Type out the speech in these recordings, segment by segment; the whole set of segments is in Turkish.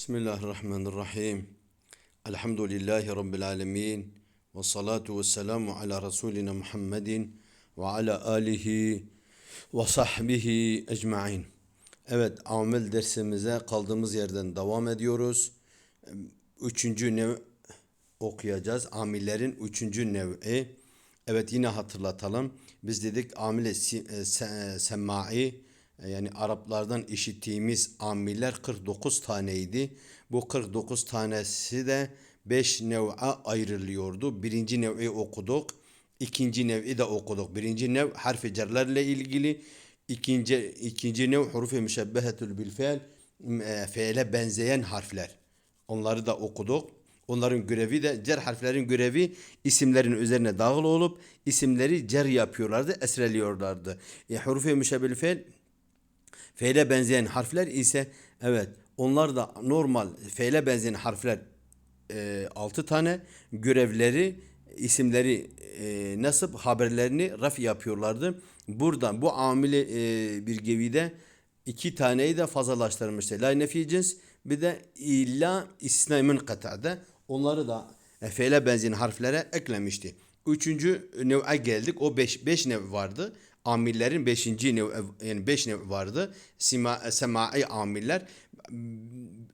Bismillahirrahmanirrahim. Elhamdülillahi Rabbil alemin. Ve salatu ve selamu ala Resulina Muhammedin ve ala alihi ve sahbihi ecma'in. Evet, amel dersimize kaldığımız yerden devam ediyoruz. Üçüncü nev okuyacağız. Amillerin üçüncü nevi. Evet yine hatırlatalım. Biz dedik amile e, se- semai e, yani Araplardan işittiğimiz amiller 49 taneydi. Bu 49 tanesi de 5 nev'a ayrılıyordu. Birinci nev'i okuduk. ikinci nev'i de okuduk. Birinci nev harfi cerlerle ilgili. İkinci, ikinci nev hurufi müşebbehetül bil e, fiile benzeyen harfler. Onları da okuduk. Onların görevi de cer harflerin görevi isimlerin üzerine dağıl olup isimleri cer yapıyorlardı, esreliyorlardı. E, hurufi müşebbel fiil Feyle benzeyen harfler ise evet onlar da normal feyle benzeyen harfler e, 6 tane görevleri isimleri e, nasip haberlerini raf yapıyorlardı. Buradan bu amili e, bir gevide iki taneyi de fazlalaştırmıştı. La nefi cins bir de illa istisna münqata'da onları da e, feyle benzeyen harflere eklemişti. Üçüncü nev'e geldik. O beş, beş nev vardı. Amillerin beşinci nev, yani beş nev vardı. Sima, semai amiller.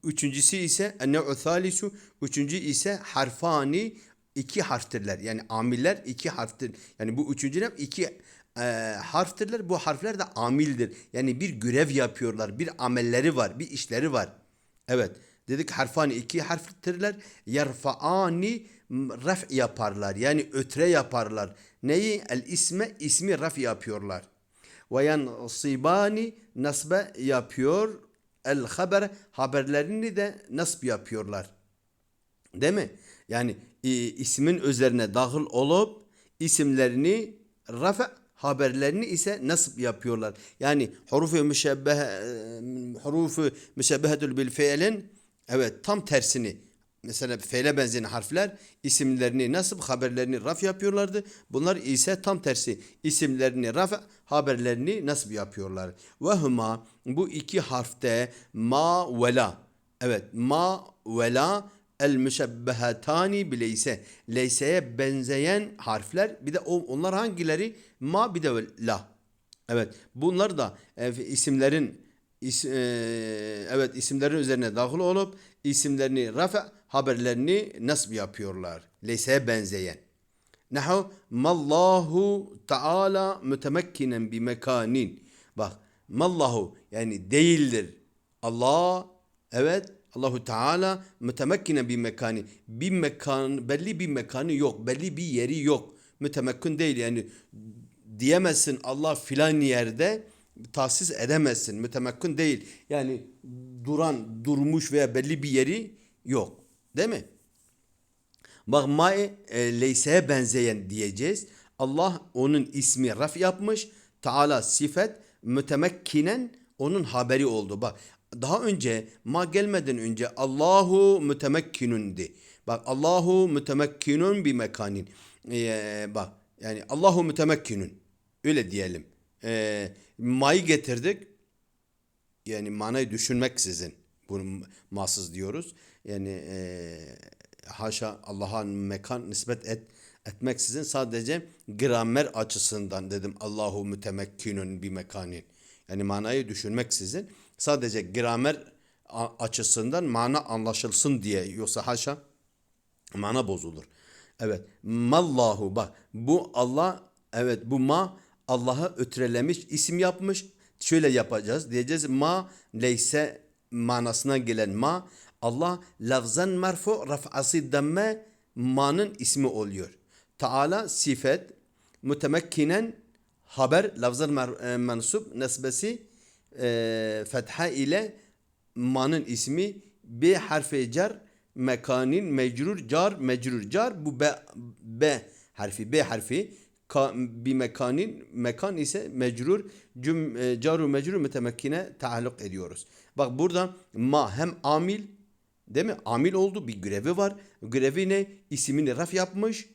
Üçüncüsü ise nev'u thalisu. Üçüncü ise harfani iki harftirler. Yani amiller iki harftir. Yani bu üçüncü nev iki e, harftirler. Bu harfler de amildir. Yani bir görev yapıyorlar. Bir amelleri var. Bir işleri var. Evet. Dedik harfani iki harftirler. Yerfaani raf yaparlar. Yani ötre yaparlar. Neyi? El isme ismi raf yapıyorlar. Ve yansibani nasbe yapıyor. El haber haberlerini de nasb yapıyorlar. Değil mi? Yani e, ismin üzerine dahil olup isimlerini rafa haberlerini ise nasip yapıyorlar. Yani hurufu müşebbeh hurufu müşebbehetül bil fiilin evet tam tersini mesela feyle benzeyen harfler isimlerini nasip haberlerini raf yapıyorlardı. Bunlar ise tam tersi isimlerini raf haberlerini nasip yapıyorlar. Ve huma bu iki harfte ma ve la evet ma ve la el müşebbehetani bileyse leyseye benzeyen harfler bir de onlar hangileri ma bir de la evet bunlar da e, isimlerin is, e, evet isimlerin üzerine dahil olup isimlerini rafa haberlerini nasb yapıyorlar leyseye benzeyen Nahu mallahu taala mütemekkinen bi mekanin. Bak mallahu yani değildir. Allah evet Allahu Teala mütemekkinen bir mekani. Bir mekan belli bir mekanı yok. Belli bir yeri yok. Mütemekkin değil yani diyemezsin Allah filan yerde tahsis edemezsin. Mütemekkin değil. Yani duran, durmuş veya belli bir yeri yok. Değil mi? Bak mae e, leyseye benzeyen diyeceğiz. Allah onun ismi raf yapmış. Taala sifet mütemekkinen onun haberi oldu. Bak daha önce ma gelmeden önce Allahu mütemekkinundi. Bak Allahu mütemekkinun bir mekanin. Ee, bak yani Allahu mütemekkinun. Öyle diyelim. Ee, ma'yı getirdik. Yani manayı düşünmeksizin bunu masız diyoruz. Yani e, haşa Allah'a mekan nispet et, etmeksizin sadece gramer açısından dedim Allahu mütemekkinun bir mekanin. Yani manayı düşünmeksizin sadece gramer açısından mana anlaşılsın diye yoksa haşa mana bozulur. Evet. Mallahu bak bu Allah evet bu ma Allah'a ötrelemiş isim yapmış. Şöyle yapacağız. Diyeceğiz ma leyse manasına gelen ma Allah lafzan merfu raf'ası demme ma'nın ismi oluyor. Taala sifet mütemekkinen haber lafzan mensup nesbesi e, fetha ile ma'nın ismi b harfi cer mekanin mecrur car mecrur car bu b, b harfi b harfi ka, bir mekanin mekan ise mecrur cüm, e, caru mecrur mütemekkine taalluk ediyoruz. Bak burada ma hem amil değil mi? Amil oldu bir görevi var. Görevi ne? İsmini raf yapmış.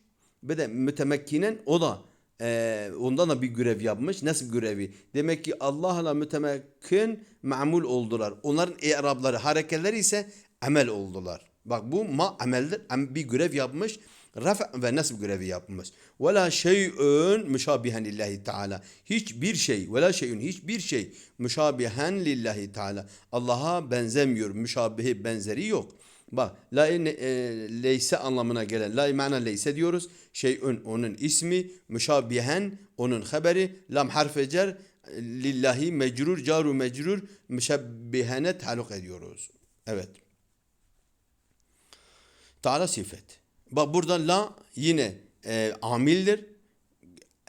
Ve de mütemekkinen o da e, ondan da bir görev yapmış. Nasıl görevi? Demek ki Allah'la mütemekkin mamul oldular. Onların i'rabları, hareketleri ise amel oldular. Bak bu ma ameldir. Am- Bir görev yapmış. Rafa ve nasb görevi yapmış. Ve la şey'ün müşabihen lillahi teala. Hiçbir şey ve la şey'ün hiçbir şey müşabihen lillahi teala. Allah'a benzemiyor. Müşabihi benzeri yok. Bak la e, leyse anlamına gelen la mana leyse diyoruz. Şey'ün onun ismi, müşabihen onun haberi, lam harfe cer lillahi mecrur caru mecrur müşabbihene taluk ediyoruz. Evet. Teala sifet. Bak burada la yine e, amildir.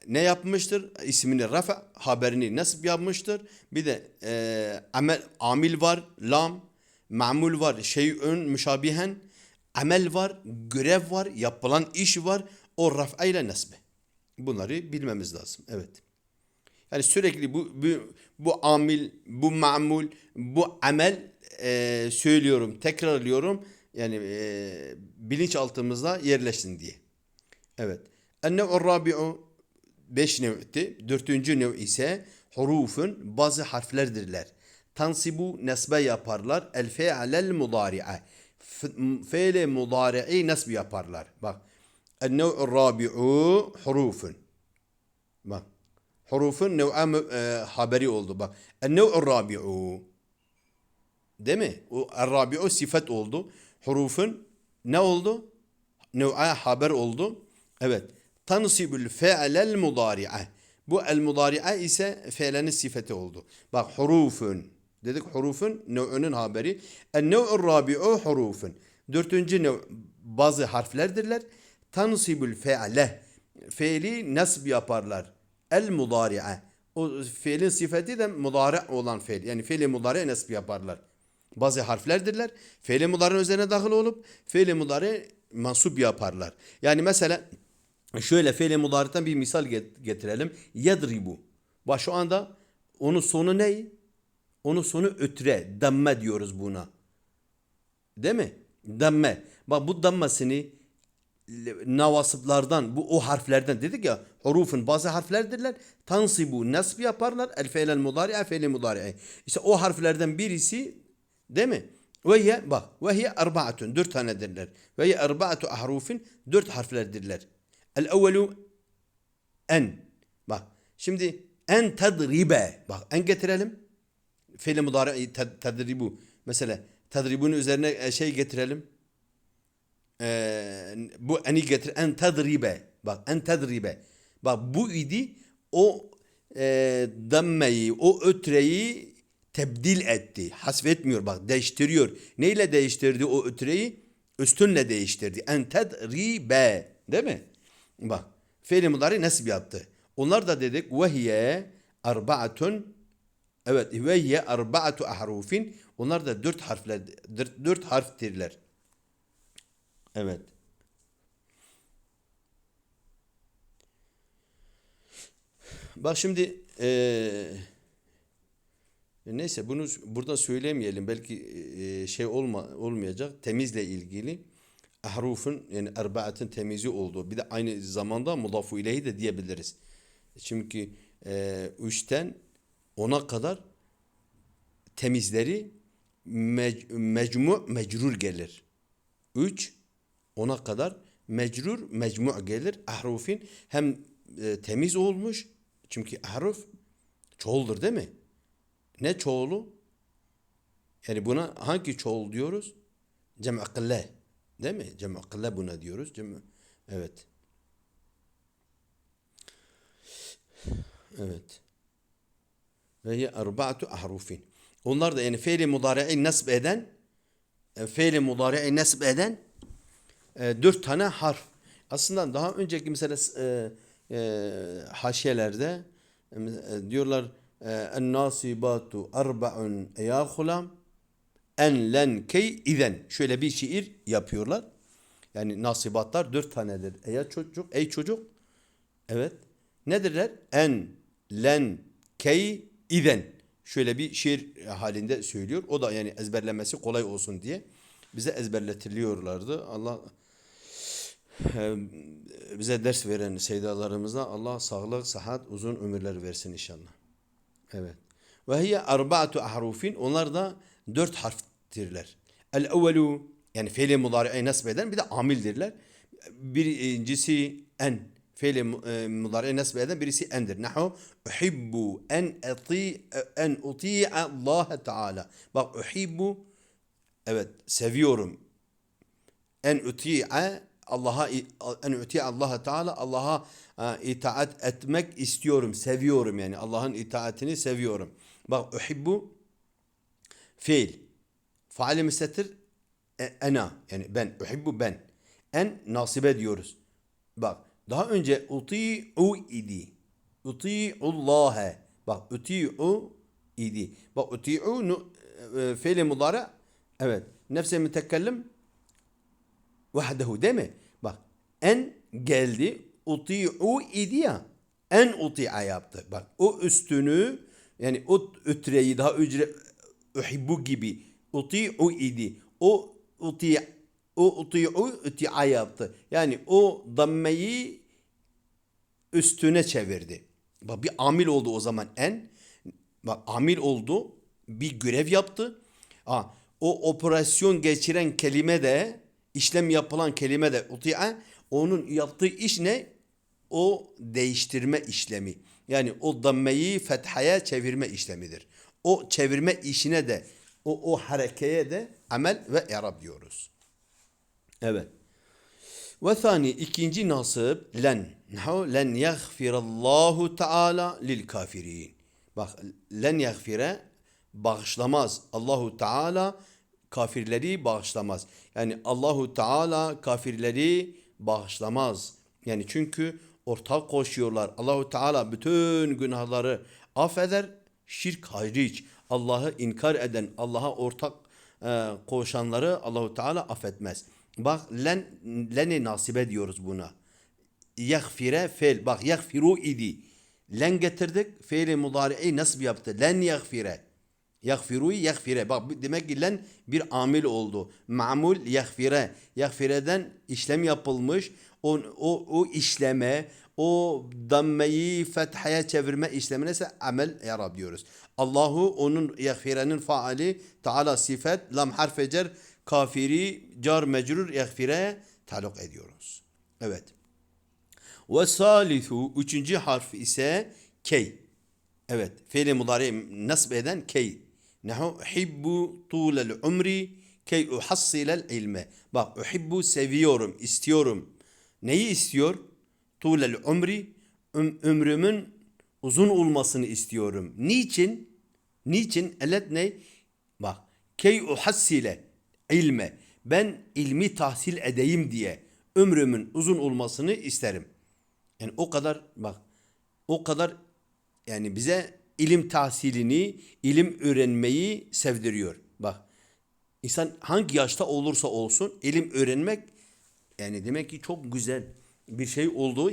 Ne yapmıştır? İsmini rafa, haberini nasip yapmıştır. Bir de e, amel, amil var, lam, mamul var, şeyün müşabihen, amel var, görev var, yapılan iş var. O raf'a ile nasbe. Bunları bilmemiz lazım. Evet. Yani sürekli bu bu, bu amil, bu mamul, bu amel e, söylüyorum, tekrarlıyorum. Yani e, bilinçaltımızda yerleşsin diye. Evet. En-nev'ur rabi'u beş nev'ti. Dörtüncü nev ise hurufun bazı harflerdirler. Tansibu nesbe yaparlar. El fe'lel mudari'e. Fe'le mudari'i nesb yaparlar. Bak. En-nev'ur rabi'u hurufun. Bak. Hurufun nev'a e, haberi oldu. Bak. En-nev'ur rabi'u. Değil mi? O rabi'u sifet oldu. Hurufun ne oldu? Nev'a haber oldu. Evet. Tansibül fe'lel mudari'e. Bu el mudari'e ise fe'lenin sifeti oldu. Bak hurufun. Dedik hurufun nev'ünün haberi. En nev'ur rabi'u hurufun. Dörtüncü nev bazı harflerdirler. Tansibül fe'le. Fe'li nasb yaparlar. El mudari'e. O fiilin sifeti de mudari olan fiil. Yani fiili mudari nasb yaparlar. Bazı harflerdirler. Fiili mudari üzerine dahil olup fiili mudari mansup yaparlar. Yani mesela şöyle fiili mudari'den bir misal get- getirelim. Yedribu. Bak şu anda onun sonu ne? Onun sonu ötre, damme diyoruz buna. Değil mi? Damme. Bak bu dammasını navasıplardan, bu o harflerden dedik ya, hurufun bazı harflerdirler. Tansibu, nasb yaparlar. El fe'lel mudari'e, fe'li mudari'e. İşte o harflerden birisi değil mi? Ve hiye, bak, ve hiye arba'atun, dört tanedirler. Ve hiye arba'atu ahrufin, dört harflerdirler. El evvelu en. Bak, şimdi en tedribe. Bak, en getirelim. Fiil-i mudari ted- tedribu. Mesela tedribun üzerine e, şey getirelim. Ee, bu eni getir en tedribe. Bak en tedribe. Bak bu idi o e, dammeyi, o ötreyi tebdil etti. Hasfetmiyor bak değiştiriyor. Neyle değiştirdi o ötreyi? Üstünle değiştirdi. En tedribe. Değil mi? Bak. Fiil-i mudari nasıl yaptı? Onlar da dedik ve hiye arba'atun Evet ve hiye arba'atu ahrufin. Onlar da dört harfler, dört, dört harftirler. Evet. Bak şimdi eee, neyse bunu burada söylemeyelim. Belki eee, şey olma, olmayacak. Temizle ilgili. Ahrufun yani erbaatın temizi olduğu. Bir de aynı zamanda mudafu ileyhi de diyebiliriz. Çünkü eee üçten ona kadar temizleri mec- mecmu mecrur gelir. 3 ona kadar mecrur mecmu gelir. Ahrufin hem e, temiz olmuş çünkü ahruf çoğuldur değil mi? Ne çoğulu? Yani buna hangi çoğul diyoruz? Cem'i kılle. Değil mi? Cem'i kılle buna diyoruz. Cem'i Evet. Evet. Ve hiye erba'atu ahrufin. Onlar da yani fiili mudari'i nasb eden e, fiili mudari'i nasb eden e, dört tane harf. Aslında daha önceki mesela e, e, haşiyelerde e, diyorlar e, en nasibatu arba'un ya hulam en len key izen. Şöyle bir şiir yapıyorlar. Yani nasibatlar dört tanedir. Ey çocuk, ey çocuk. Evet. Nedirler? En, len, key, izen. Şöyle bir şiir halinde söylüyor. O da yani ezberlemesi kolay olsun diye bize ezberletiliyorlardı. Allah bize ders veren seydalarımıza Allah sağlık, sıhhat, uzun ömürler versin inşallah. Evet. Ve hiye arba'atu ahrufin. Onlar da dört harftirler. El evvelu yani fiili mudari'e nasip eden bir de amildirler. Birincisi en. Fiili e, mudari'e nasip eden birisi endir. Nahu uhibbu en ati en uti'a Allah Teala. Bak uhibbu evet seviyorum en uti'a Allah'a en uti'a Allah Teala Allah'a e, itaat etmek istiyorum, seviyorum yani Allah'ın itaatini seviyorum. Bak uhibbu fiil. Faali müstetir e, ena yani ben uhibbu ben. En nasibe diyoruz. Bak daha önce uti'u idi. Uti'ullâhe. Bak uti'u idi. Bak uti'u nu- e, fiili mudara evet. Nefse mütekellim vahdehu değil mi? Bak en geldi uti'u idi ya. En uti'a yaptı. Bak o üstünü yani o ütreyi daha ücre uhibbu gibi uti'u idi. O uti o uti'u uti'a yaptı. Yani o dammeyi üstüne çevirdi. Bak bir amil oldu o zaman en. Bak amil oldu. Bir görev yaptı. Ha, o operasyon geçiren kelime de işlem yapılan kelime de uti'a onun yaptığı iş ne? O değiştirme işlemi. Yani o dammeyi fethaya çevirme işlemidir. O çevirme işine de o, o harekeye de amel ve i'rab diyoruz. Evet. Ve thani ikinci nasip len. Nahu len yaghfirallahu teala lil kafirin. Bak len yaghfire bağışlamaz. Allahu Teala kafirleri bağışlamaz. Yani Allahu Teala kafirleri bağışlamaz. Yani çünkü ortak koşuyorlar. Allahu Teala bütün günahları affeder. Şirk hariç. Allah'ı inkar eden, Allah'a ortak e, koşanları Allahu Teala affetmez. Bak len leni nasibe diyoruz buna. Yaghfire fiil. Bak yaghfiru idi. Len getirdik. Fiili mudari'i nasıl yaptı? Len yaghfire. Yaghfiru yaghfire. Bak demek ki len bir amil oldu. Ma'mul yaghfire. Yaghfire'den işlem yapılmış. O, o, o işleme, o dammeyi fethaya çevirme işlemine ise amel yarab diyoruz. Allahu onun yaghfirenin faali Teala sifet lam harfe cer kafiri car mecrur yaghfire taluk ediyoruz. Evet. Ve salisu üçüncü harf ise key. Evet. Fiili mudari nasb eden key. Nahu uhibbu tulel umri key uhassilel ilme. Bak uhibbu seviyorum, istiyorum. Neyi istiyor? Tulel umri üm- ömrümün uzun olmasını istiyorum. Niçin? Niçin? Elet ne? Bak. Key uhassile ilme. Ben ilmi tahsil edeyim diye ömrümün uzun olmasını isterim. Yani o kadar bak o kadar yani bize ilim tahsilini, ilim öğrenmeyi sevdiriyor. Bak insan hangi yaşta olursa olsun ilim öğrenmek yani demek ki çok güzel bir şey olduğu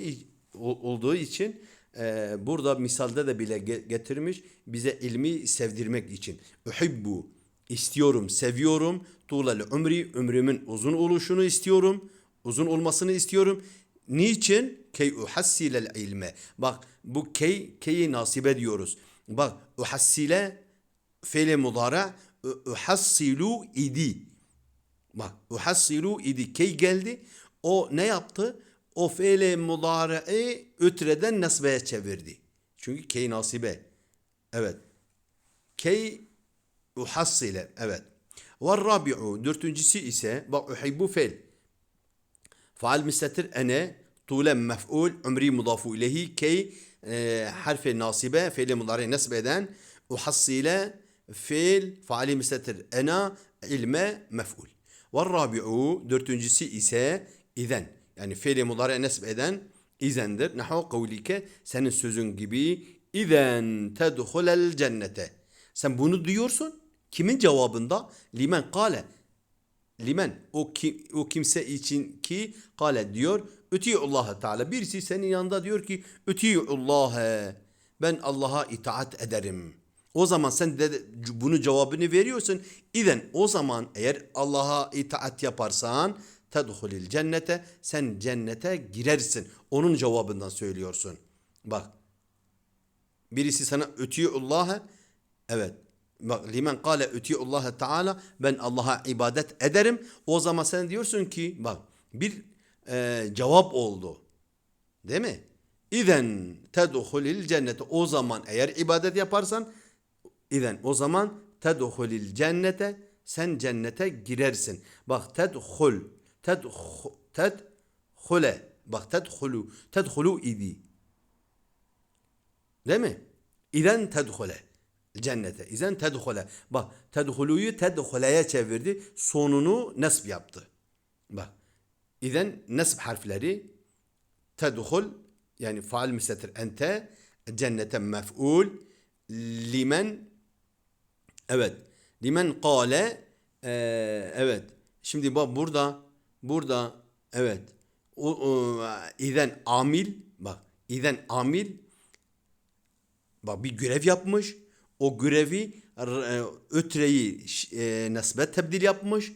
olduğu için e, burada misalde de bile ge- getirmiş bize ilmi sevdirmek için. Uhibbu istiyorum, seviyorum. Tuğlel umri ömrümün uzun oluşunu istiyorum. Uzun olmasını istiyorum. Niçin? Key uhassilel ilme. Bak bu key, keyi nasibe diyoruz. Bak uhassile fiili mudara uhassilu idi. Bak uhassilu idi key geldi. O ne yaptı? O fiili mudari'i ötreden nasbeye çevirdi. Çünkü key nasibe. Evet. Key uhassile. Evet. Ve rabi'u dörtüncüsü ise bak uhibbu fiil. Faal müstetir ene tuğle mef'ul umri mudafu ileyhi key e, harfi nasibe fiili mudari nasb eden uhassile fiil faali müstetir ena ilme mef'ul. Ve rabi'u dörtüncüsü ise izen yani fiili mudari nasb eden izendir. Nahu kavlike senin sözün gibi izen tedhulel cennete. Sen bunu diyorsun. Kimin cevabında? Limen kale limen o ki, o kimse için ki kale diyor Allah Teala birisi senin yanında diyor ki Allah ben Allah'a itaat ederim. O zaman sen de bunu cevabını veriyorsun. İden o zaman eğer Allah'a itaat yaparsan tedhulil cennete sen cennete girersin. Onun cevabından söylüyorsun. Bak birisi sana Allah'a evet bak limen kâle Allah Teala ben Allah'a ibadet ederim. O zaman sen diyorsun ki bak bir e, cevap oldu. Değil mi? İzen tedhulil cennete. O zaman eğer ibadet yaparsan İzen o zaman tedhulil cennete sen cennete girersin. Bak tedhul tedhu tedhule bak tedhulu tedhulu idi. Değil mi? İzen tedhule cennete. İzen tedhule. Bak tedhuluyu tedhuleye çevirdi. Sonunu nasb yaptı. Bak. İzen nasb harfleri tedhul yani faal müstetir ente cennete mef'ul limen evet limen kâle eee, evet. Şimdi bak burada burada evet. O, o, izen amil bak izen amil bak bir görev yapmış. O görevi e, ötreyi e, nasbe tebdil yapmış.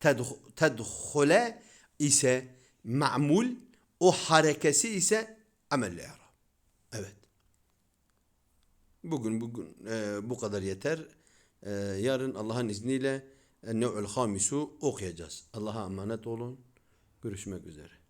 Tedh- tedhule ise ma'mul o harekesi ise amel i'rab. Evet. Bugün bugün e, bu kadar yeter. E, yarın Allah'ın izniyle Nev'ül Hamisu okuyacağız. Allah'a emanet olun. Görüşmek üzere.